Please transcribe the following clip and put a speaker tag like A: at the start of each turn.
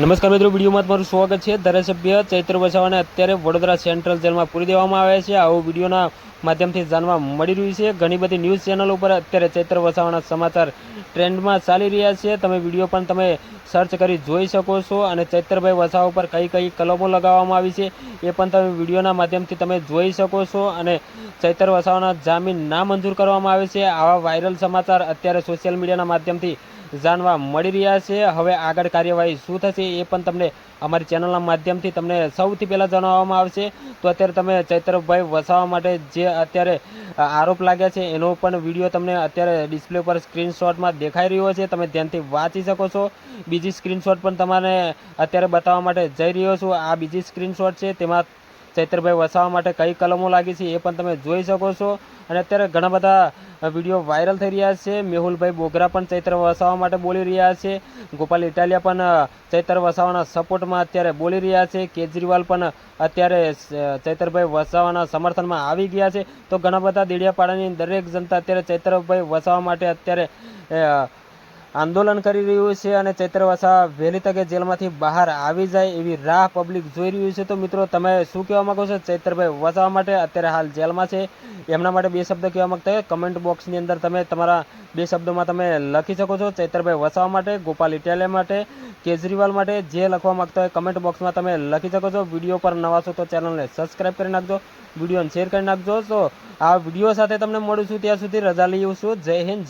A: નમસ્કાર મિત્રો, વિડીયોમાં તમારું સ્વાગત છે. ધારાસભ્ય ચૈત્ર વસાવાને અત્યારે વડોદરા સેન્ટ્રલ જેલમાં પૂરી દેવામાં આવે છે. આવો વિડીયોના માધ્યમથી જાણવા મળી રહ્યું છે. ઘણી બધી ન્યૂઝ ચેનલ ઉપર અત્યારે ચૈત્ર વસાવાના સમાચાર ટ્રેન્ડમાં ચાલી રહ્યા છે. તમે વીડિયો પણ તમે સર્ચ કરી જોઈ શકો છો અને ચૈત્રભાઈ વસાવા ઉપર કઈ કઈ કલમો લગાવવામાં આવી છે એ પણ તમે વિડીયોના માધ્યમથી તમે જોઈ શકો છો અને ચૈત્ર વસાવાના જામીન ના મંજૂર કરવામાં આવે છે. આવા વાયરલ સમાચાર અત્યારે સોશિયલ મીડિયાના માધ્યમથી જાણવા મળી રહ્યા છે. હવે આગળ કાર્યવાહી શું થશે એ પણ તમને અમારી ચેનલના માધ્યમથી તમને સૌથી પહેલાં જણાવવામાં આવશે. તો અત્યારે તમે ચૈત્રભાઈ વસાવા માટે જે અત્યારે આરોપ લાગ્યા છે. એનો પણ વીડિયો તમને અત્યારે ડિસ્પ્લે પર સ્ક્રીનશોટમાં દેખાઈ રહ્યો છે. તમે ધ્યાનથી વાંચી શકો છો. બીજી સ્ક્રીનશોટ પણ તમારે અત્યારે બતાવવા માટે જઈ રહ્યો છું. આ બીજી સ્ક્રીનશોટ છે. તેમાં ચૈત્રભાઈ વસાવા માટે કઈ કલમો લાગી છે એ પણ તમે જોઈ શકો છો. અને અત્યારે ઘણા બધા વીડિયો વાયરલ થઈ રહ્યા છે. મેહુલભાઈ બોગરા પણ ચૈત્ર વસાવા માટે બોલી રહ્યા છે. ગોપાલ ઇટાલિયા પણ ચૈત્ર વસાવાના સપોર્ટમાં અત્યારે બોલી રહ્યા છે. કેજરીવાલ પણ અત્યારે ચૈતરભાઈ વસાવાના સમર્થનમાં આવી ગયા છે. તો ઘણા બધા દેડિયાપાડાની દરેક જનતા અત્યારે ચૈત્રભાઈ વસાવા માટે અત્યારે આંદોલન કરી રહ્યું છે અને ચૈત્રવાસા વહેલી તકે જેલમાંથી બહાર આવી જાય એવી રાહ પબ્લિક જોઈ રહ્યું છે. તો મિત્રો, તમે શું કહેવા માંગો છો? ચૈત્રભાઈ, વસાવા માટે અત્યારે હાલ જેલમાં છે. એમના માટે બે શબ્દ કહેવા માંગતા હોય. કમેન્ટ બોક્સની અંદર તમે તમારા બે શબ્દોમાં તમે લખી શકો છો. ચૈત્રભાઈ, વસાવા માટે, ગોપાલ ઇટાલિયા માટે, કેજરીવાલ માટે જે લખવા માંગતા હોય કમેન્ટ બોક્સમાં તમે લખી શકો છો. વીડિયો પર નવા છો તો ચેનલને સબસ્ક્રાઈબ કરી નાખજો. વિડીયોને શેર કરી નાખજો. તો આ વીડિયો સાથે તમને મળું છું ત્યાં સુધી રજા લઈ છું. જય હિન્દ.